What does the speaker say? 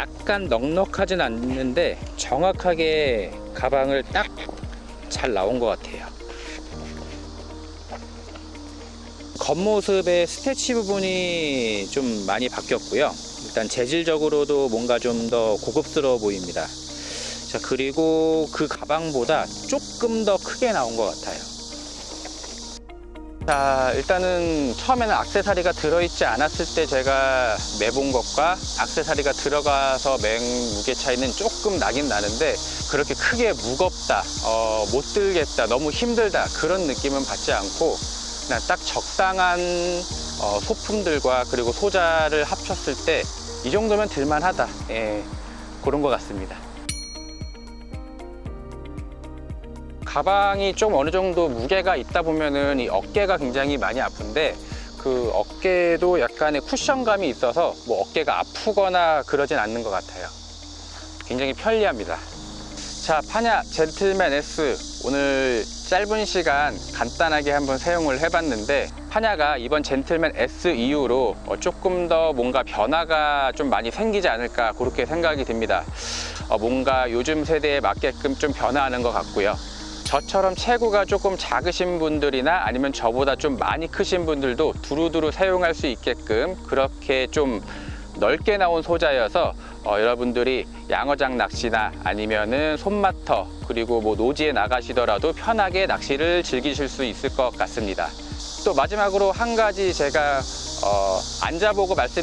약간 넉넉하진 않는데 정확하게 가방을 딱 잘 나온 것 같아요. 겉모습의 스태치 부분이 좀 많이 바뀌었고요. 일단 재질적으로도 뭔가 좀 더 고급스러워 보입니다. 자, 그리고 그 가방보다 조금 더 크게 나온 것 같아요. 자, 일단은 처음에는 악세사리가 들어있지 않았을 때 제가 매본 것과 악세사리가 들어가서 맹 무게 차이는 조금 나긴 나는데 그렇게 크게 무겁다, 어, 못 들겠다, 너무 힘들다 그런 느낌은 받지 않고 그냥 딱 적당한 어, 소품들과 그리고 소자를 합쳤을 때 이 정도면 들만하다. 예, 그런 것 같습니다. 가방이 좀 어느 정도 무게가 있다 보면은 이 어깨가 굉장히 많이 아픈데 그 어깨도 약간의 쿠션감이 있어서 뭐 어깨가 아프거나 그러진 않는 것 같아요. 굉장히 편리합니다. 자, 파냐 젠틀맨 S 오늘 짧은 시간 간단하게 한번 사용을 해봤는데 파냐가 이번 젠틀맨 S 이후로 어, 조금 더 뭔가 변화가 좀 많이 생기지 않을까 그렇게 생각이 듭니다. 어, 뭔가 요즘 세대에 맞게끔 좀 변화하는 것 같고요. 저처럼 체구가 조금 작으신 분들이나 아니면 저보다 좀 많이 크신 분들도 두루두루 사용할 수 있게끔 그렇게 좀 넓게 나온 소자여서 어, 여러분들이 양어장 낚시나 아니면은 손마터 그리고 뭐 노지에 나가시더라도 편하게 낚시를 즐기실 수 있을 것 같습니다. 또 마지막으로 한 가지 제가 어, 앉아보고 말씀